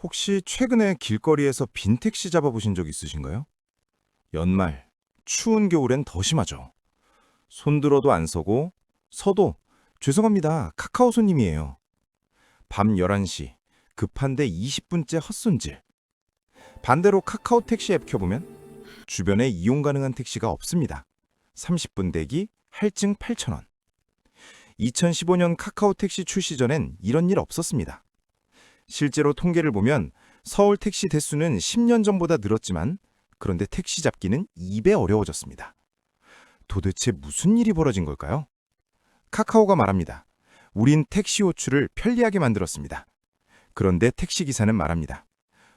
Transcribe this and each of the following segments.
혹시 최근에 길거리에서 빈 택시 잡아보신 적 있으신가요? 연말, 추운 겨울엔 더 심하죠. 손들어도 안 서고, 서도, 죄송합니다, 카카오 손님이에요. 밤 11시, 급한데 20분째 헛손질. 반대로 카카오 택시 앱 켜보면 주변에 이용 가능한 택시가 없습니다. 30분 대기, 할증 8,000원. 2015년 카카오 택시 출시 전엔 이런 일 없었습니다. 실제로 통계를 보면 서울 택시 대수는 10년 전보다 늘었지만 그런데 택시 잡기는 2배 어려워졌습니다. 도대체 무슨 일이 벌어진 걸까요? 카카오가 말합니다. 우린 택시 호출을 편리하게 만들었습니다. 그런데 택시 기사는 말합니다.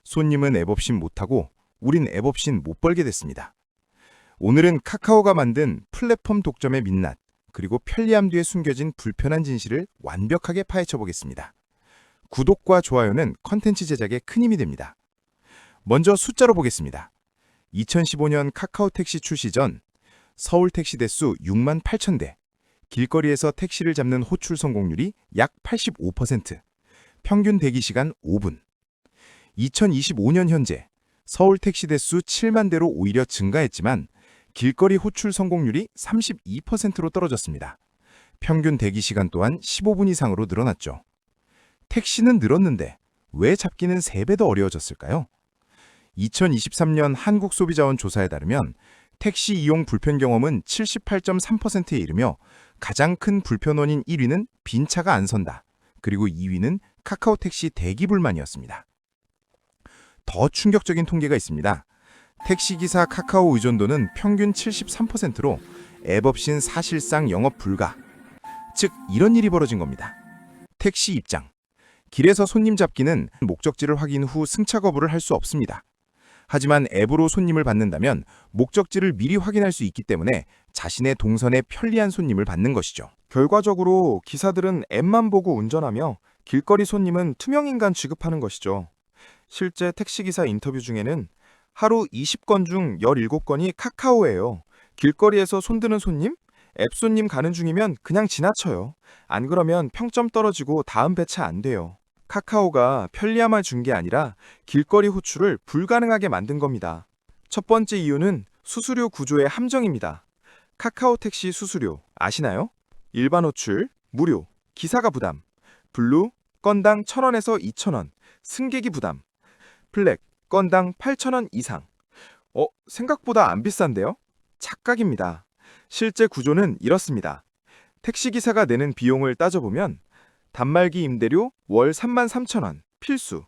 손님은 앱 없인 못하고 우린 앱 없인 못 벌게 됐습니다. 오늘은 카카오가 만든 플랫폼 독점의 민낯 그리고 편리함 뒤에 숨겨진 불편한 진실을 완벽하게 파헤쳐 보겠습니다. 구독과 좋아요는 컨텐츠 제작에 큰 힘이 됩니다. 먼저 숫자로 보겠습니다. 2015년 카카오 택시 출시 전 서울 택시 대수 6만 8천 대, 길거리에서 택시를 잡는 호출 성공률이 약 85%, 평균 대기 시간 5분. 2025년 현재 서울 택시 대수 7만 대로 오히려 증가했지만 길거리 호출 성공률이 32%로 떨어졌습니다. 평균 대기 시간 또한 15분 이상으로 늘어났죠. 택시는 늘었는데 왜 잡기는 3배 더 어려워졌을까요? 2023년 한국소비자원 조사에 따르면 택시 이용 불편 경험은 78.3%에 이르며 가장 큰 불편 원인 1위는 빈 차가 안 선다. 그리고 2위는 카카오 택시 대기 불만이었습니다. 더 충격적인 통계가 있습니다. 택시기사 카카오 의존도는 평균 73%로 앱 없인 사실상 영업 불가. 즉, 이런 일이 벌어진 겁니다. 택시 입장. 길에서 손님 잡기는 목적지를 확인 후 승차 거부를 할 수 없습니다. 하지만 앱으로 손님을 받는다면 목적지를 미리 확인할 수 있기 때문에 자신의 동선에 편리한 손님을 받는 것이죠. 결과적으로 기사들은 앱만 보고 운전하며 길거리 손님은 투명인간 취급하는 것이죠. 실제 택시기사 인터뷰 중에는 하루 20건 중 17건이 카카오예요. 길거리에서 손드는 손님? 앱 손님 가는 중이면 그냥 지나쳐요. 안 그러면 평점 떨어지고 다음 배차 안 돼요. 카카오가 편리함을 준 게 아니라 길거리 호출을 불가능하게 만든 겁니다. 첫 번째 이유는 수수료 구조의 함정입니다. 카카오 택시 수수료 아시나요? 일반 호출, 무료, 기사가 부담, 블루, 건당 1000원에서 2000원, 승객이 부담, 블랙, 건당 8000원 이상. 어, 생각보다 안 비싼데요? 착각입니다. 실제 구조는 이렇습니다. 택시기사가 내는 비용을 따져보면 단말기 임대료 월 3만 3천원 필수,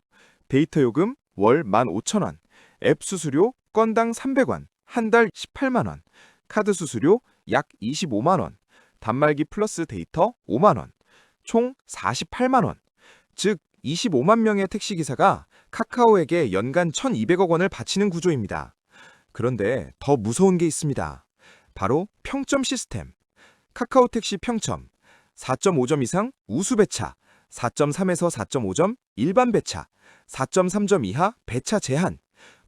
데이터 요금 월 1만 5천원, 앱 수수료 건당 300원, 한 달 18만원, 카드 수수료 약 25만원, 단말기 플러스 데이터 5만원, 총 48만원. 즉 25만 명의 택시기사가 카카오에게 연간 1,200억 원을 바치는 구조입니다. 그런데 더 무서운 게 있습니다. 바로 평점 시스템. 카카오 택시 평점. 4.5점 이상 우수 배차, 4.3에서 4.5점 일반 배차, 4.3점 이하 배차 제한.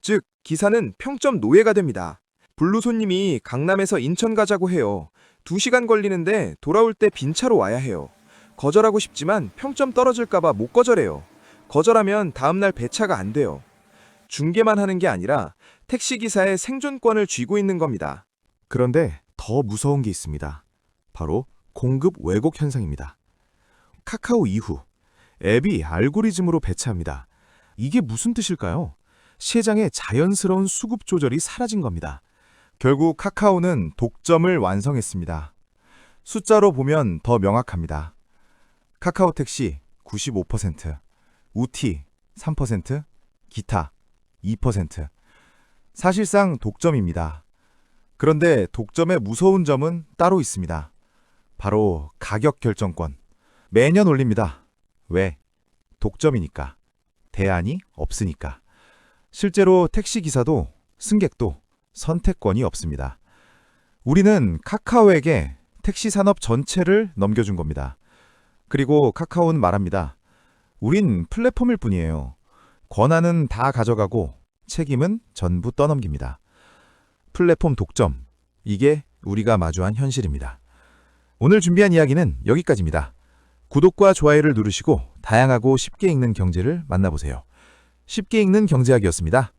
즉, 기사는 평점 노예가 됩니다. 블루 손님이 강남에서 인천 가자고 해요. 2시간 걸리는데 돌아올 때 빈차로 와야 해요. 거절하고 싶지만 평점 떨어질까봐 못 거절해요. 거절하면 다음날 배차가 안 돼요. 중개만 하는 게 아니라 택시기사의 생존권을 쥐고 있는 겁니다. 그런데 더 무서운 게 있습니다. 바로 공급 왜곡 현상입니다. 카카오 이후 앱이 알고리즘으로 배차합니다. 이게 무슨 뜻일까요? 시장의 자연스러운 수급 조절이 사라진 겁니다. 결국 카카오는 독점을 완성했습니다. 숫자로 보면 더 명확합니다. 카카오 택시 95%, 우티 3%, 기타 2%. 사실상 독점입니다. 그런데 독점의 무서운 점은 따로 있습니다. 바로 가격 결정권. 매년 올립니다. 왜? 독점이니까. 대안이 없으니까. 실제로 택시 기사도 승객도 선택권이 없습니다. 우리는 카카오에게 택시 산업 전체를 넘겨준 겁니다. 그리고 카카오는 말합니다. 우린 플랫폼일 뿐이에요. 권한은 다 가져가고 책임은 전부 떠넘깁니다. 플랫폼 독점. 이게 우리가 마주한 현실입니다. 오늘 준비한 이야기는 여기까지입니다. 구독과 좋아요를 누르시고 다양하고 쉽게 읽는 경제를 만나보세요. 쉽게 읽는 경제학이었습니다.